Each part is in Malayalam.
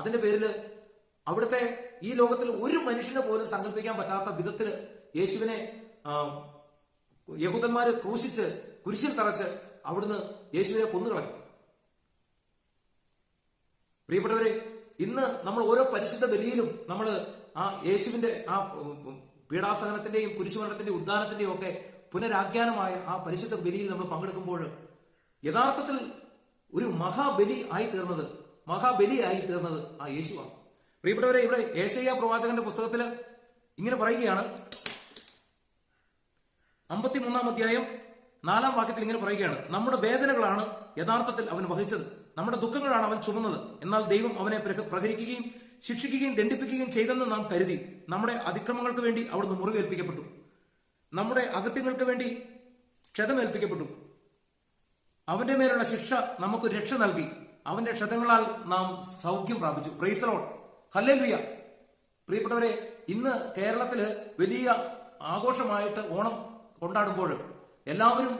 അതിന്റെ പേരിൽ അവിടുത്തെ ഈ ലോകത്തിൽ ഒരു മനുഷ്യനെ പോലും സങ്കല്പിക്കാൻ പറ്റാത്ത വിധത്തിൽ യേശുവിനെ യഹൂദന്മാര് ക്രൂശിച്ച് കുരിശിൽ തറച്ച് അവിടുന്ന് യേശുവിനെ കൊന്നുകളഞ്ഞു. പ്രിയപ്പെട്ടവരെ ഇന്ന് നമ്മൾ ഓരോ പരിശുദ്ധ ബലിയിലും നമ്മൾ ആ യേശുവിന്റെ ആ പീഡാസഹനത്തിന്റെയും കുരിശുമരണത്തിന്റെയും ഉദ്ധാനത്തിന്റെയും ഒക്കെ പുനരാഖ്യാനമായ ആ പരിശുദ്ധ ബലിയിൽ നമ്മൾ പങ്കെടുക്കുമ്പോൾ യഥാർത്ഥത്തിൽ ഒരു മഹാബലി ആയി തീർന്നത് മഹാബലി ആയി തീർന്നത് ആ യേശുവാണ്. പ്രിയപ്പെട്ടവരെ ഇവിടെ ഏശയ്യ പ്രവാചകന്റെ പുസ്തകത്തിൽ ഇങ്ങനെ പറയുകയാണ്. അമ്പത്തിമൂന്നാം അധ്യായം നാലാം വാക്യത്തിൽ ഇങ്ങനെ പറയുകയാണ്. നമ്മുടെ വേദനകളാണ് യഥാർത്ഥത്തിൽ അവൻ വഹിച്ചത്. നമ്മുടെ ദുഃഖങ്ങളാണ് അവൻ ചുമന്നത്. എന്നാൽ ദൈവം അവനെ പ്രഹരിക്കുകയും ശിക്ഷിക്കുകയും ദണ്ഡിപ്പിക്കുകയും ചെയ്തെന്ന് നാം കരുതി. നമ്മുടെ അതിക്രമങ്ങൾക്ക് വേണ്ടി അവിടുന്ന് മുറിവേൽപ്പിക്കപ്പെട്ടു. നമ്മുടെ അകത്യങ്ങൾക്ക് വേണ്ടി ക്ഷതമേൽപ്പിക്കപ്പെട്ടു. അവന്റെ മേലുള്ള ശിക്ഷ നമുക്ക് രക്ഷ നൽകി. അവന്റെ ക്ഷതങ്ങളാൽ നാം സൗഖ്യം പ്രാപിച്ചു. പ്രൈസലോൺ ഹല്ലേലൂയ. പ്രിയപ്പെട്ടവരെ ഇന്ന് കേരളത്തിൽ വലിയ ആഘോഷമായിട്ട് ഓണം കൊണ്ടാടുമ്പോൾ എല്ലാവരും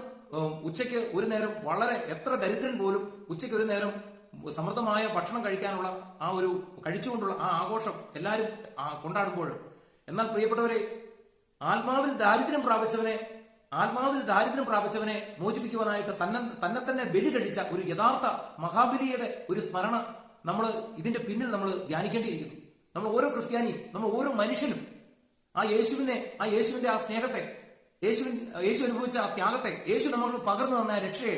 ഉച്ചയ്ക്ക് ഒരു നേരം വളരെ എത്ര ദരിദ്രൻ പോലും ഉച്ചയ്ക്ക് ഒരു നേരം സമൃദ്ധമായ ഭക്ഷണം കഴിക്കാനുള്ള ആ ഒരു കഴിച്ചുകൊണ്ടുള്ള ആ ആഘോഷം എല്ലാവരും കൊണ്ടാടുമ്പോൾ. എന്നാൽ പ്രിയപ്പെട്ടവരെ ആത്മാവിൽ ദാരിദ്ര്യം പ്രാപിച്ചവനെ ആത്മാവിൽ ദാരിദ്ര്യം പ്രാപിച്ചവനെ മോചിപ്പിക്കുവാനായിട്ട് തന്നെ തന്നെ തന്നെ ബലി കഴിച്ച ഒരു യഥാർത്ഥ മഹാബലിയുടെ ഒരു സ്മരണ നമ്മൾ ഇതിന്റെ പിന്നിൽ നമ്മൾ ധ്യാനിക്കേണ്ടിയിരിക്കുന്നു. നമ്മൾ ഓരോ ക്രിസ്ത്യാനിയും നമ്മൾ ഓരോ മനുഷ്യനും ആ യേശുവിനെ ആ യേശുവിന്റെ ആ സ്നേഹത്തെ യേശുവിൻ യേശു അനുഭവിച്ച ആ ത്യാഗത്തെ യേശു നമ്മൾക്ക് പകർന്നു തന്ന രക്ഷയെ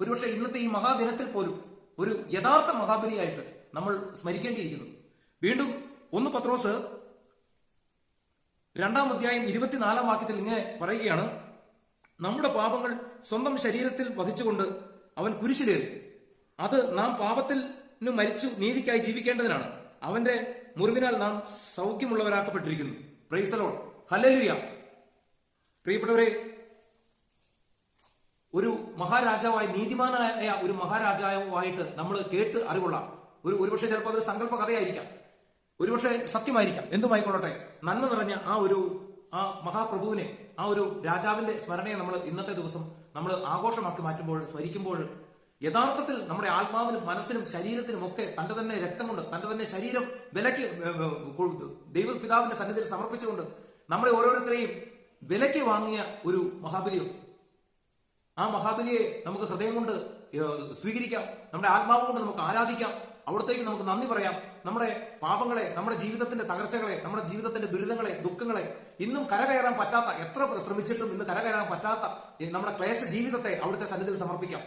ഒരുപക്ഷെ ഇന്നത്തെ ഈ മഹാദിനത്തിൽ പോലും ഒരു യഥാർത്ഥ മഹാബലിയായിട്ട് നമ്മൾ സ്മരിക്കേണ്ടിയിരിക്കുന്നു. വീണ്ടും ഒന്ന് പത്രോസ് രണ്ടാം അധ്യായം ഇരുപത്തിനാലാം വാക്യത്തിൽ ഇങ്ങനെ പറയുകയാണ്. നമ്മുടെ പാപങ്ങൾ സ്വന്തം ശരീരത്തിൽ വധിച്ചുകൊണ്ട് അവൻ കുരിശിലേറി. അത് നാം പാപത്തിൽ മരിച്ചു നീതിക്കായി ജീവിക്കേണ്ടതിനാണ്. അവന്റെ മുറിവിനാൽ നാം സൗഖ്യമുള്ളവരാക്കപ്പെട്ടിരിക്കുന്നു. പ്രൈസ്തലോൺ ഹല്ലേലൂയ പ്രിയപ്പെട്ടവരെ ഒരു മഹാരാജാവായി നീതിമാനായ ഒരു മഹാരാജാവായിട്ട് നമ്മൾ കേട്ട് അറിവുള്ള ഒരു ഒരുപക്ഷെ ചിലപ്പോൾ അതൊരു സങ്കല്പ കഥയായിരിക്കാം. ഒരുപക്ഷെ സത്യമായിരിക്കാം. എന്തുമായിക്കൊള്ളട്ടെ? നന്മ നിറഞ്ഞ ആ ഒരു ആ മഹാപ്രഭുവിനെ ആ ഒരു രാജാവിന്റെ സ്മരണയെ നമ്മൾ ഇന്നത്തെ ദിവസം നമ്മൾ ആഘോഷമാക്കി മാറ്റുമ്പോൾ സ്മരിക്കുമ്പോൾ യഥാർത്ഥത്തിൽ നമ്മുടെ ആത്മാവിനും മനസ്സിനും ശരീരത്തിനും ഒക്കെ തന്റെ തന്നെ രക്തം കൊണ്ട് തന്റെ തന്നെ ശരീരം വിലക്ക്. ദൈവപിതാവിന്റെ സന്നിധിയിൽ സമർപ്പിച്ചുകൊണ്ട് നമ്മളെ ഓരോരുത്തരെയും വിലയ്ക്ക് വാങ്ങിയ ഒരു മഹാബലിയും ആ മഹാബലിയെ നമുക്ക് ഹൃദയം കൊണ്ട് സ്വീകരിക്കാം. നമ്മുടെ ആത്മാവ് കൊണ്ട് നമുക്ക് ആരാധിക്കാം. അവിടത്തേക്ക് നമുക്ക് നന്ദി പറയാം. നമ്മുടെ പാപങ്ങളെ നമ്മുടെ ജീവിതത്തിന്റെ തകർച്ചകളെ നമ്മുടെ ജീവിതത്തിന്റെ ദുരിതങ്ങളെ ദുഃഖങ്ങളെ ഇന്നും കരകയറാൻ പറ്റാത്ത എത്ര ശ്രമിച്ചിട്ടും ഇന്ന് കരകയറാൻ പറ്റാത്ത നമ്മുടെ ക്ലേശ ജീവിതത്തെ അവിടുത്തെ സന്നിധിയിൽ സമർപ്പിക്കാം.